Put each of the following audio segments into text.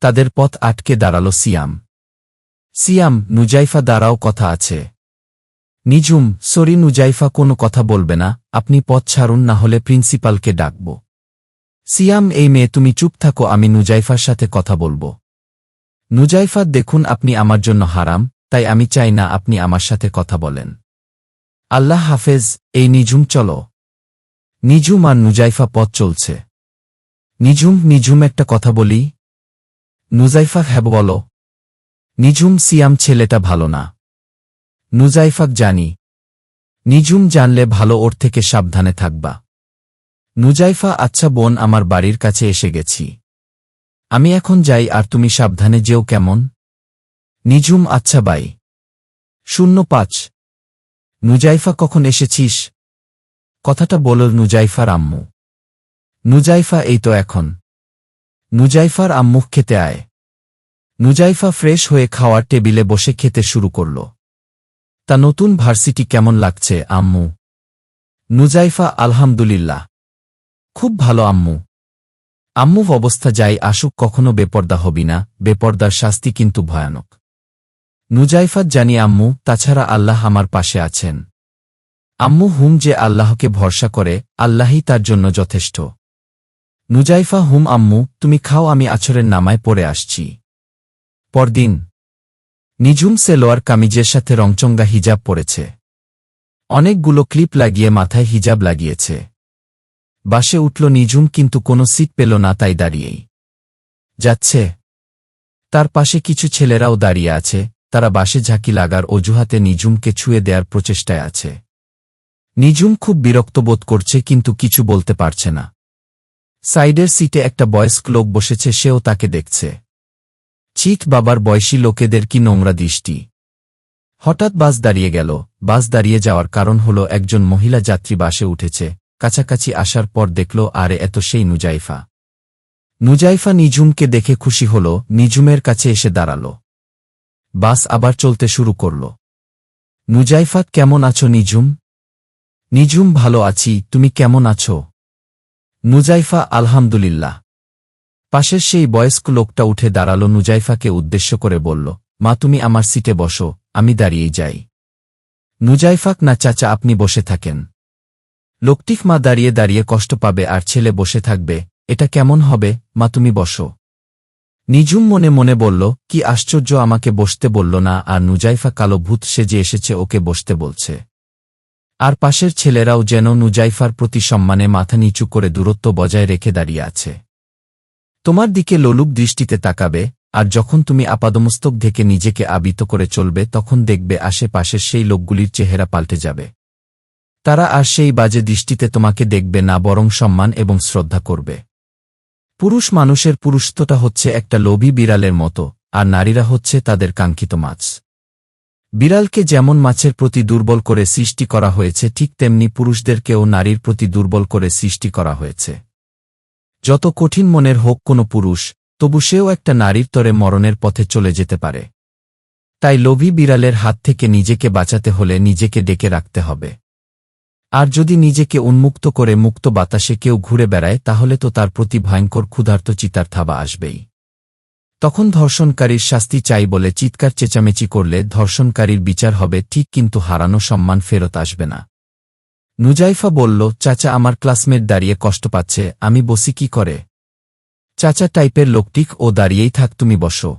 তাদের পথ আটকে দাঁড়াল সিয়াম। সিয়াম, নুজাইফা দ্বারাও কথা আছে। নিজুম সরি নুজাইফা কোনো কথা বলবে না, আপনি পথ ছাড়ুন, না হলে প্রিন্সিপালকে ডাকব। সিয়াম, এই মেয়ে, তুমি চুপ থাকো, আমি নুজাইফার সাথে কথা বলব। নুজাইফা, দেখুন, আপনি আমার জন্য হারাম, তাই আমি চাই না আপনি আমার সাথে কথা বলেন। আল্লাহ হাফেজ, এই নিঝুম, চলো। নিঝুম আর নুজাইফা পথ চলছে। নিঝুম নিঝুম, একটা কথা বলি নুজাইফা হ্যাব বলো। নিঝুম সিয়াম ছেলেটা ভালো না। নুজাইফাক জানি। নিঝুম জানলে ভালো ওর থেকে সাবধানে থাকবা। নুজাইফা আচ্ছা বোন, আমার বাড়ির কাছে এসে গেছি। আমি এখন যাই আর তুমি সাবধানে যেও কেমন? নিঝুম আচ্ছা বাই। শূন্য পাঁচ। নুজাইফা, কখন এসেছিস? কথাটা বলল নুজাইফার আম্মু। নুজাইফা, এই তো এখন। নুজাইফার আম্মুখ খেতে আয়। নুজাইফা ফ্রেশ হয়ে খাওয়ার টেবিলে বসে খেতে শুরু করল। তা নতুন ভার্সিটি কেমন লাগছে, আম্মু? নুজাইফা আলহামদুলিল্লাহ। খুব ভালো, আম্মু। আম্মু অবস্থা যাই আসুক, কখনো বেপর্দা হবি না, বেপর্দার শাস্তি কিন্তু ভয়ানক। নুজাইফাত জানি, আম্মু, তাছাড়া আল্লাহ আমার পাশে আছেন। আম্মু হুম যে আল্লাহকে ভরসা করে, আল্লাহই তার জন্য যথেষ্ট। নুজাইফা হুম, আম্মু, তুমি খাও, আমি আছরের নামায় পড়ে আসছি। পরদিন নিজুম সেলোয়ার কামিজের সাথে রংচঙ্গা হিজাব পরেছে। অনেকগুলো ক্লিপ লাগিয়ে মাথায় হিজাব লাগিয়েছে। বাসে উঠল নিজুম কিন্তু কোনো সিট পেল না তাই দাঁড়িয়েই। যাচ্ছে। তার পাশে কিছু ছেলেরাও দাঁড়িয়ে আছে, তারা বাসে ঝাঁকি লাগার অজুহাতে নিজুমকে ছুঁয়ে দেওয়ার প্রচেষ্টায় আছে। নিজুম খুব বিরক্ত বোধ করছে, কিন্তু কিছু বলতে পারছে না। সাইডের সিটে একটা বয়স্ক লোক বসেছে, সেও তাকে দেখছে। চিত বাবার বয়সী লোকেদের কি নোংরা দৃষ্টি। হঠাৎ বাস দাঁড়িয়ে গেল। বাস দাঁড়িয়ে যাওয়ার কারণ হল একজন মহিলা যাত্রী বাসে উঠেছে। কাছাকাছি আসার পর দেখল, আরে এত সেই নুজাইফা। নুজাইফা নিজুমকে দেখে খুশি হল নিজুমের কাছে এসে দাঁড়াল। বাস আবার চলতে শুরু করল। নুজাইফা, কেমন আছো নিজুম নিজুম ভালো আছি। তুমি কেমন আছো? নুজাইফা আলহামদুলিল্লাহ। পাশের সেই বয়স্ক লোকটা উঠে দাঁড়াল নুজাইফাকে উদ্দেশ্য করে বলল, মা, তুমি আমার সিটে বসো, আমি দাঁড়িয়ে যাই। নুজাইফাক না চাচা, আপনি বসে থাকেন। লোকটিক, মা, দাঁড়িয়ে দাঁড়িয়ে কষ্ট পাবে, আর ছেলে বসে থাকবে, এটা কেমন হবে? মা, তুমি বসো। নিজুম মনে মনে বলল, কি আশ্চর্য, আমাকে বসতে বলল না। আর নুজাইফা কালো ভূত সেজে এসেছে, ওকে বসতে বলছে। আর পাশের ছেলেরাও যেন নুজাইফার প্রতি সম্মানে মাথা নিচু করে দূরত্ব বজায় রেখে দাঁড়িয়ে আছে। তোমার দিকে লোলুপ দৃষ্টিতে তাকাবে, আর যখন তুমি আপাদমস্তক ঢেকে নিজেকে আবিত করে চলবে, তখন দেখবে আশেপাশের সেই লোকগুলির চেহারা পাল্টে যাবে। তারা আর সেই বাজে দৃষ্টিতে তোমাকে দেখবে না, বরং সম্মান এবং শ্রদ্ধা করবে। পুরুষ মানুষের পুরুষত্বটা হচ্ছে একটা লোভী বিড়ালের মতো, আর নারীরা হচ্ছে তাদের কাঙ্ক্ষিত মাছ। বিড়ালকে যেমন মাছের প্রতি দুর্বল করে সৃষ্টি করা হয়েছে, ঠিক তেমনি পুরুষদেরকেও নারীর প্রতি দুর্বল করে সৃষ্টি করা হয়েছে। যত কঠিন মনের হোক কোনো পুরুষ, তবু সেও একটা নারীর তরে মরণের পথে চলে যেতে পারে। তাই লোভী বিড়ালের হাত থেকে নিজেকে বাঁচাতে হলে নিজেকে ডেকে রাখতে হবে। আর যদি নিজেকে উন্মুক্ত করে মুক্ত বাতাসে কেউ ঘুরে বেড়ায়, তাহলে তো তার প্রতি ভয়ঙ্কর ক্ষুধার্ত চিতার থাবা আসবেই। তখন ধর্ষণকারীর শাস্তি চাই বলে চিৎকার চেঁচামেচি করলে ধর্ষণকারীর বিচার হবে ঠিক কিন্তু হারানো সম্মান ফেরত আসবে না। নুজাইফা বলল, চাচা আমার ক্লাসমেট দাঁড়িয়ে কষ্ট পাচ্ছে, আমি বসি কি করে? চাচা টাইপের লোকটিক ও দাঁড়িয়েই থাক, তুমি বসো।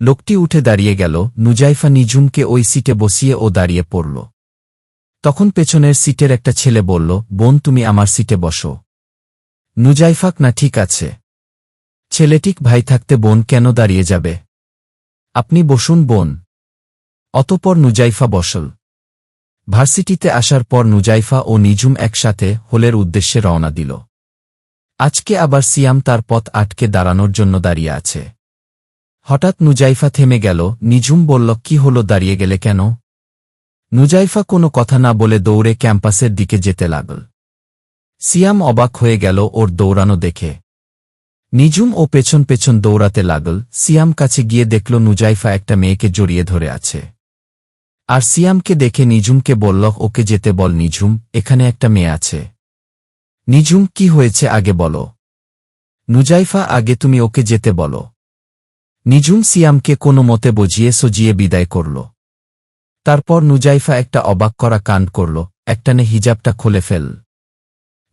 লোকটি উঠে দাঁড়িয়ে গেল, নুজাইফা নিজুমকে ওই সিটে বসিয়ে ও দাঁড়িয়ে পড়ল। তখন পেছনের সিটের একটা ছেলে বলল, বোন, তুমি আমার সিটে বসো। নুজাইফাক না, ঠিক আছে। ছেলেটিক ভাই থাকতে বোন কেন দাঁড়িয়ে যাবে? আপনি বসুন বোন। অতপর নুজাইফা বসল। ভার্সিটিতে আসার পর নুজাইফা ও নিজুম একসাথে হোলের উদ্দেশ্যে রওনা দিল। আজকে আবার সিয়াম তার পথ আটকে দাঁড়ানোর জন্য দাঁড়িয়ে আছে। হঠাৎ নুজাইফা থেমে গেল। নিজুম বলল, কি হলো, দাঁড়িয়ে গেলে কেন? নুজাইফা কোনো কথা না বলে দৌড়ে ক্যাম্পাসের দিকে যেতে লাগল। সিয়াম অবাক হয়ে গেল ওর দৌড়ানো দেখে। নিজুম ও পেছন পেছন দৌড়াতে লাগল, সিয়াম কাছে গিয়ে দেখল নুজাইফা একটা মেয়েকে জড়িয়ে ধরে আছে। আর সিয়ামকে দেখে নিজুমকে বলল, ওকে যেতে বল নিঝুম এখানে একটা মেয়ে আছে। নিঝুম কি হয়েছে আগে বলো। নুজাইফা, আগে তুমি ওকে যেতে বলো। নিজুম সিয়ামকে কোনো মতে বুঝিয়ে সজিয়ে বিদায় করল। তারপর নুজাইফা একটা অবাক করা কাণ্ড করল একটানে হিজাবটা খুলে ফেল।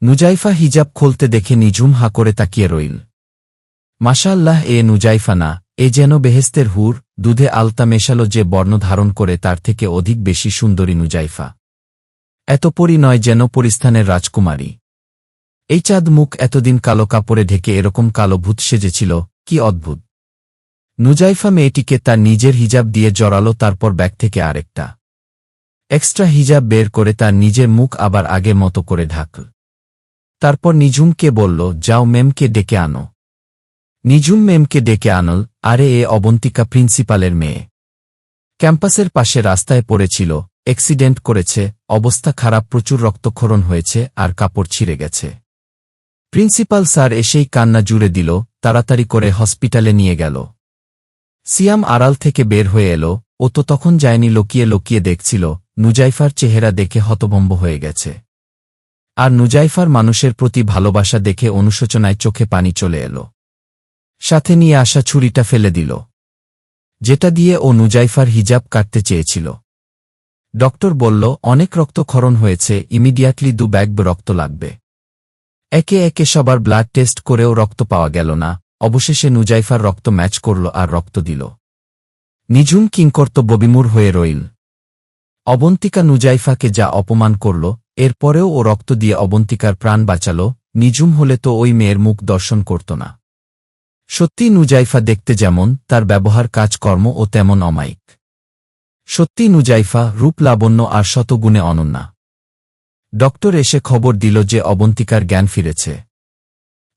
নুজাইফা হিজাব খুলতে দেখে নিজুম হা করে তাকিয়ে রইল। মাশাল্লাহ এ নুজাইফা না এ যেন বেহেস্তের হুর, দুধে আলতা মেশালো যে বর্ণ ধারণ করে তার থেকে অধিক বেশি সুন্দরী নুজাইফা। এত পরি নয় যেন পরিস্থানের রাজকুমারী। এই চাঁদ মুখ এতদিন কালো কাপড়ে ঢেকে এরকম কালো ভূত সেজেছিল, কি অদ্ভুত। নুজাইফা মেয়েটিকে তার নিজের হিজাব দিয়ে জড়ালো, তারপর ব্যাগ থেকে আরেকটা। এক্সট্রা হিজাব বের করে তার নিজের মুখ আবার আগের মতো করে ঢাকল তারপর নিঝুমকে বলল, যাও মেমকে ডেকে আনো। নিঝুম মেমকে ডেকে আনল, আরে এ অবন্তিকা প্রিন্সিপালের মেয়ে। ক্যাম্পাসের পাশে রাস্তায় পড়েছিল, অ্যাক্সিডেন্ট করেছে, অবস্থা খারাপ, প্রচুর রক্তক্ষরণ হয়েছে, আর কাপড় ছিঁড়ে গেছে। প্রিন্সিপাল স্যার এসেই কান্না জুড়ে দিল, তাড়াতাড়ি করে হসপিটালে নিয়ে গেল। সিয়াম আড়াল থেকে বের হয়ে এলো, ও তো তখন যায়নি, লুকিয়ে লুকিয়ে দেখছিল, নুজাইফার চেহারা দেখে হতভম্ব হয়ে গেছে। আর নুজাইফার মানুষের প্রতি ভালোবাসা দেখে অনুশোচনায় চোখে পানি চলে এলো। সাথে নিয়ে আসা ছুরিটা ফেলে দিল। যেটা দিয়ে ও নুজাইফার হিজাব কাটতে চেয়েছিল। ডক্টর বলল, অনেক রক্তক্ষরণ হয়েছে, ইমিডিয়াটলি দু ব্যাগ রক্ত লাগবে। একে একে সবার ব্লাড টেস্ট করেও রক্ত পাওয়া গেল না। অবশেষে নুজাইফার রক্ত ম্যাচ করল আর রক্ত দিল। নিঝুম কিংকর্তব্য বিমূর হয়ে রইল। অবন্তিকা নুজাইফাকে যা অপমান করল, এরপরেও ও রক্ত দিয়ে অবন্তিকার প্রাণ বাঁচাল। নিঝুম হলে তো ওই মেয়ের মুখ দর্শন করত না। সত্যি নুজাইফা দেখতে যেমন তার ব্যবহার কাজকর্ম ও তেমন অমায়িক। সত্যি নুজাইফা রূপ লাবণ্য আর শতগুণে অনন্যা। ডক্টর এসে খবর দিল যে অবন্তিকার জ্ঞান ফিরেছে।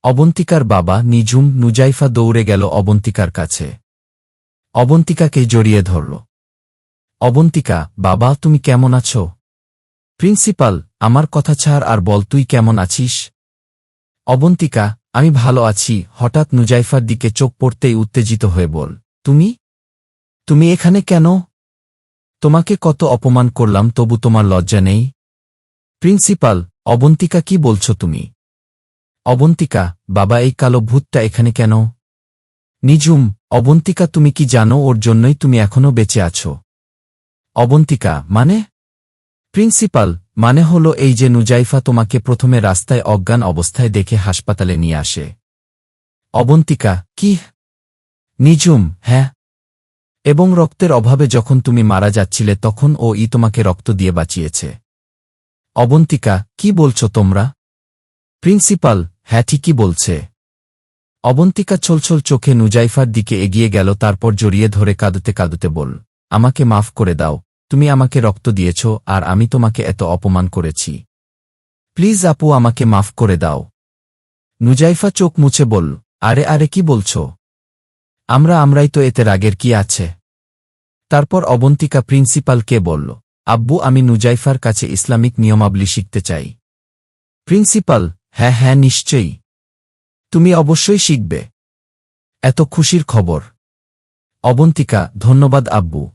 অবন্তিকার বাবা নিঝুম নুজাইফা দৌড়ে গেল অবন্তিকার কাছে। অবন্তিকাকে জড়িয়ে ধরল। অবন্তিকা, বাবা, তুমি কেমন আছো? প্রিন্সিপাল, আমার কথা ছাড় আর বল, তুই কেমন আছিস? অবন্তিকা আমি ভালো আছি, হঠাৎ নুজাইফার দিকে চোখ পড়তেই উত্তেজিত হয়ে বল, তুমি? তুমি এখানে কেন? তোমাকে কত অপমান করলাম, তবু তোমার লজ্জা নেই? প্রিন্সিপাল, অবন্তিকা কি বলছ তুমি? অবন্তিকা, বাবা এই কালো ভূতটা এখানে কেন? নিজুম, অবন্তিকা তুমি কি জানো, ওর জন্যই তুমি এখনও বেঁচে আছো? অবন্তিকা মানে? প্রিন্সিপাল মানে হলো এই যে নুজাইফা তোমাকে প্রথমে রাস্তায় অজ্ঞান অবস্থায় দেখে হাসপাতালে নিয়ে আসে। অবন্তিকা, কি? নিজুম হ্যাঁ। এবং রক্তের অভাবে যখন তুমি মারা যাচ্ছিলে তখন ও ই তোমাকে রক্ত দিয়ে বাঁচিয়েছে। অবন্তিকা, কি বলছো তোমরা? প্রিন্সিপাল হ্যাঁ ঠিকই বলছে। অবন্তিকা ছলছল চোখে নুজাইফার দিকে এগিয়ে গেল, তারপর জড়িয়ে ধরে কাঁদতে কাঁদতে বল আমাকে মাফ করে দাও। তুমি আমাকে রক্ত দিয়েছ আর আমি তোমাকে এত অপমান করেছি। প্লিজ আপু আমাকে মাফ করে দাও। নুজাইফা চোখ মুছে বল আরে আরে, কি বলছ? আমরা, আমরাই তো এতে রাগের কি আছে? তারপর অবন্তিকা প্রিন্সিপালকে বলল, আব্বু, আমি নুজাইফার কাছে ইসলামিক নিয়মাবলী শিখতে চাই। প্রিন্সিপাল হ্যাঁ হ্যাঁ নিশ্চয়ই। তুমি অবশ্যই শিখবে। এত খুশির খবর। অবন্তিকা, ধন্যবাদ আব্বু।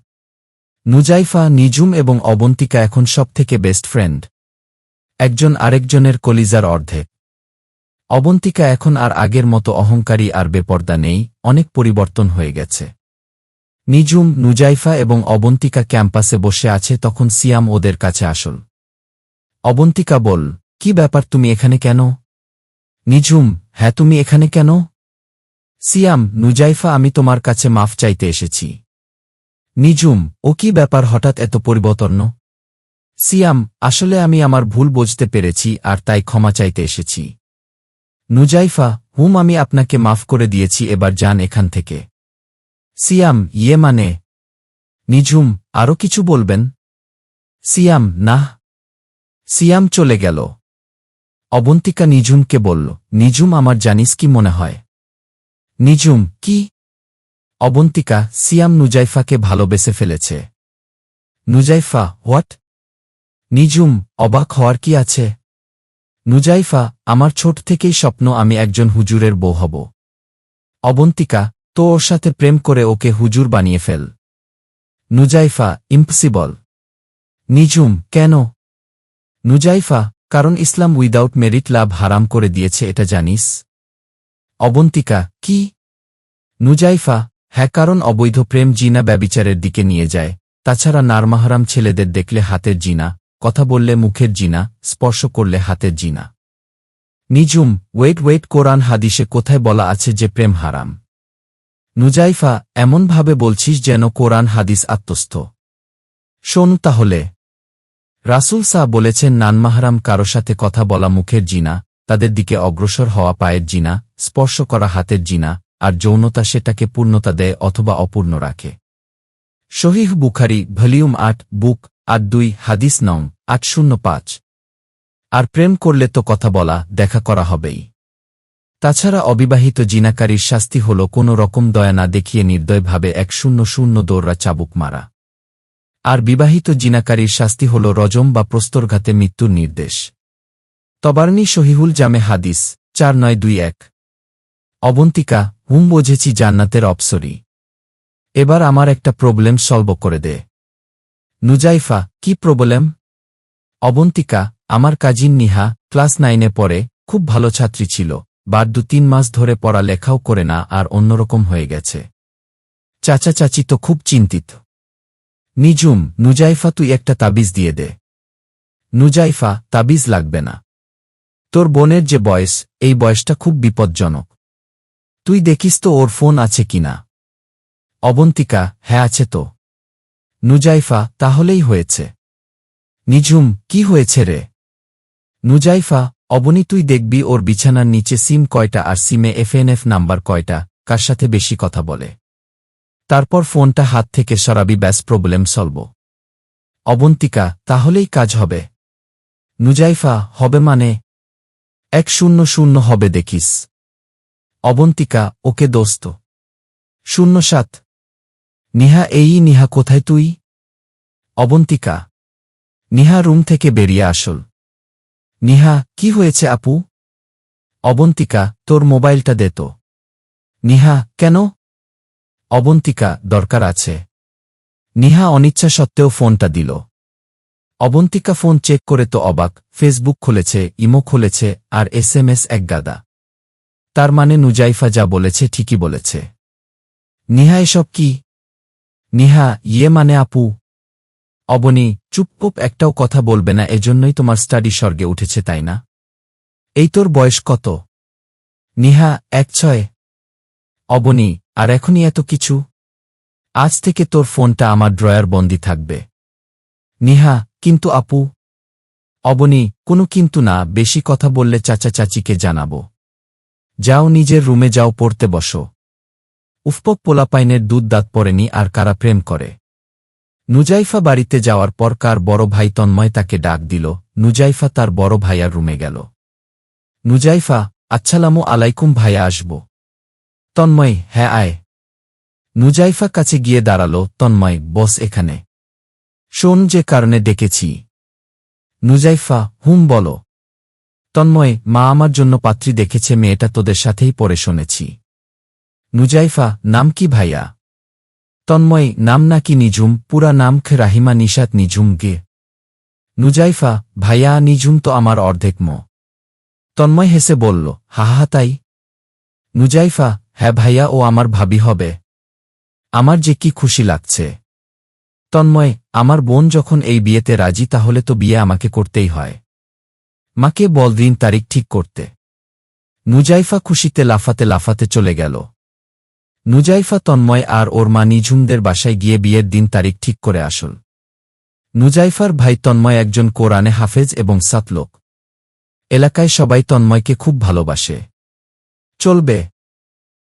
নুজাইফা নিজুম এবং অবন্তিকা এখন সব থেকে বেস্ট ফ্রেন্ড একজন আরেকজনের কলিজার অর্ধেক। অবন্তিকা এখন আর আগের মতো অহংকারী আর বেপর্দা নেই, অনেক পরিবর্তন হয়ে গেছে। নিজুম নুজাইফা এবং অবন্তিকা ক্যাম্পাসে বসে আছে তখন সিয়াম ওদের কাছে আসল। অবন্তিকা বল, কি ব্যাপার তুমি এখানে কেন? নিজুম হ্যাঁ তুমি এখানে কেন? সিয়াম, নুজাইফা, আমি তোমার কাছে মাফ চাইতে এসেছি। নিজুম, ও কি ব্যাপার হঠাৎ এত পরিবর্তন? সিয়াম, আসলে আমি আমার ভুল বুঝতে পেরেছি আর তাই ক্ষমা চাইতে এসেছি। নুজাইফা, হুম, আমি আপনাকে মাফ করে দিয়েছি, এবার যান এখান থেকে। সিয়াম ইয়ে মানে? নিঝুম আরও কিছু বলবেন? সিয়াম, নাহ। সিয়াম চলে গেল। অবন্তিকা নিঝুমকে বলল নিঝুম আমার জানিস কি মনে হয়? নিঝুম কি? অবন্তিকা সিয়াম নুজাইফাকে ভালোবেসে ফেলেছে। নুজাইফা, হোয়াট? নিজুম, অবাক হওয়ার কি আছে? নুজাইফা, আমার ছোট থেকেই স্বপ্ন আমি একজন হুজুরের বউ হব। অবন্তিকা, তো ওর সাথে প্রেম করে ওকে হুজুর বানিয়ে ফেল। নুজাইফা, ইম্পসিবল। নিজুম, কেন? নুজাইফা, কারণ ইসলাম উইদাউট মেরিট লাভ হারাম করে দিয়েছে এটা জানিস? অবন্তিকা, কি? নুজাইফা হ্যাঁ কারণ অবৈধ প্রেম জিনা ব্যবিচারের দিকে নিয়ে যায়। তাছাড়া নারমাহারাম ছেলেদের দেখলে হাতের জিনা, কথা বললে মুখের জিনা, স্পর্শ করলে হাতের জিনা। নিজুম ওয়েট ওয়েট, কোরআন হাদিসে কোথায় বলা আছে যে প্রেম হারাম? নুজাইফা, এমনভাবে বলছিস যেন কোরআন হাদিস আত্মস্থ। শোন তাহলে। রাসুল সাহ বলেছেন, নানমাহারাম কারও সাথে কথা বলা মুখের জিনা, তাদের দিকে অগ্রসর হওয়া পায়ের জিনা, স্পর্শ করা হাতের জিনা আর যৌনতা সেটাকে পূর্ণতা দেয় অথবা অপূর্ণ রাখে। শহীহ বুখারি, ভলিউম আট, বুক আট দুই, হাদিস নং আট শূন্য পাঁচ। আর প্রেম করলে তো কথা বলা, দেখা করা হবেই। তাছাড়া অবিবাহিত জিনাকারীর শাস্তি হল কোনো রকম দয়া না দেখিয়ে নির্দয়ভাবে এক শূন্য শূন্য দৌড়া চাবুক মারা। আর বিবাহিত জিনাকারীর শাস্তি হল রজম বা প্রস্তরঘাতে মৃত্যুর নির্দেশ। তবারনি শহীহুল জামে হাদিস, চার নয় দুই এক। অবন্তিকা হুম বোঝেছি জান্নাতের অপসরি। এবার আমার একটা প্রবলেম সলভ করে দে। নুজাইফা, কি প্রবলেম? অবন্তিকা, আমার কাজিন নিহা, ক্লাস নাইনে পড়ে, খুব ভালো ছাত্রী ছিল বার দু তিন মাস ধরে পড়ালেখাও করে না আর অন্যরকম হয়ে গেছে। চাচা চাচি তো খুব চিন্তিত। নিজুম নুজাইফা তুই একটা তাবিজ দিয়ে দে। নুজাইফা, তাবিজ লাগবে না। তোর বোনের যে বয়স, এই বয়সটা খুব বিপজ্জনক। তুই দেখিস তো ওর ফোন আছে কিনা অবন্তিকা হ্যাঁ আছে তো। নুজাইফা, তাহলেই হয়েছে। নিঝুম, কি হয়েছে রে? নুজাইফা, অবনী, তুই দেখবি ওর বিছানার নিচে সিম কয়টা আর সিমে এফএনএফ নাম্বার কয়টা, কার সাথে বেশি কথা বলে। তারপর ফোনটা হাত থেকে সরাবি, ব্যাস, প্রবলেম সলভ। অবন্তিকা, তাহলেই কাজ হবে। নুজাইফা, হবে মানে? এক শূন্য শূন্য হবে দেখিস। অবন্তিকা, ওকে দোস্ত। শূন্য সাত নিহা, এই নিহা, কোথায় তুই? অবন্তিকা। নিহা, রুম থেকে বেরিয়ে আসল। নিহা, কি হয়েছে আপু? অবন্তিকা, তোর মোবাইলটা দে তো। নিহা, কেন? অবন্তিকা, দরকার আছে। নিহা, অনিচ্ছা সত্ত্বেও ফোনটা দিল। অবন্তিকা ফোন চেক করে তো অবাক, ফেসবুক খুলেছে, ইমো খুলেছে, আর এস এম এস এক গাদা। তার মানে নুজাইফা যা বলেছে ঠিকই বলেছে। নিহা, এসব কি? নিহা ইয়ে মানে আপু? অবনী, চুপকুপ একটাও কথা বলবে না, এজন্যই তোমার স্টাডি স্বর্গে উঠেছে, তাই না? এই তোর বয়স কত? নিহা, এক ছয়। অবনী, আর এখনই এত কিছু? আজ থেকে তোর ফোনটা আমার ড্রয়ার বন্দি থাকবে। নিহা, কিন্তু আপু? অবনী, কোনো কিন্তু না, বেশি কথা বললে চাচা চাচিকে জানাব। যাও নিজের রুমে যাও, পড়তে বসো। উফপক পোলাপাইনের দুধ দাঁত পড়েনি আর কারা প্রেম করে। নুজাইফা বাড়িতে যাওয়ার পর কার বড় ভাই তন্ময় তাকে ডাক দিল। নুজাইফা তার বড় ভাইয়ার রুমে গেল। নুজাইফা আচ্ছালামু আলাইকুম ভাইয়া, আসব। তন্ময় হ্যাঁ আয়। নুজাইফা কাছে গিয়ে দাঁড়াল। তন্ময়, বস এখানে। শোন যে কারণে ডেকেছি। নুজাইফা, হুম, বলো। তন্ময় মা আমার জন্য পাত্রী দেখেছে, মেয়েটা তোদের সাথেই পড়ে শুনেছি। নুজাইফা, নাম কি ভাইয়া? তন্ময়, নাম নাকি নিঝুম পুরা নাম খে রাহিমা নিশাত নিঝুম গে। নুজাইফা, ভাইয়া নিঝুম তো আমার অর্ধেক ম। তন্ময় হেসে বলল হাহা তাই। নুজাইফা হ্যাঁ ভাইয়া, ও আমার ভাবি হবে। আমার যে কি খুশি লাগছে। তন্ময়, আমার বোন যখন এই বিয়েতে রাজি, তাহলে তো বিয়ে আমাকে করতেই হয়। মাকে বল দিন তারিখ ঠিক করতে। নুজাইফা খুশিতে লাফাতে লাফাতে চলে গেল। নুজাইফা তন্ময় আর ওর মা নিঝুমদের বাসায় গিয়ে বিয়ের দিন তারিখ ঠিক করে আসল। নুজাইফার ভাই তন্ময় একজন কোরআনে হাফেজ এবং সাতলোক এলাকায় সবাই তন্ময়কে খুব ভালোবাসে। চলবে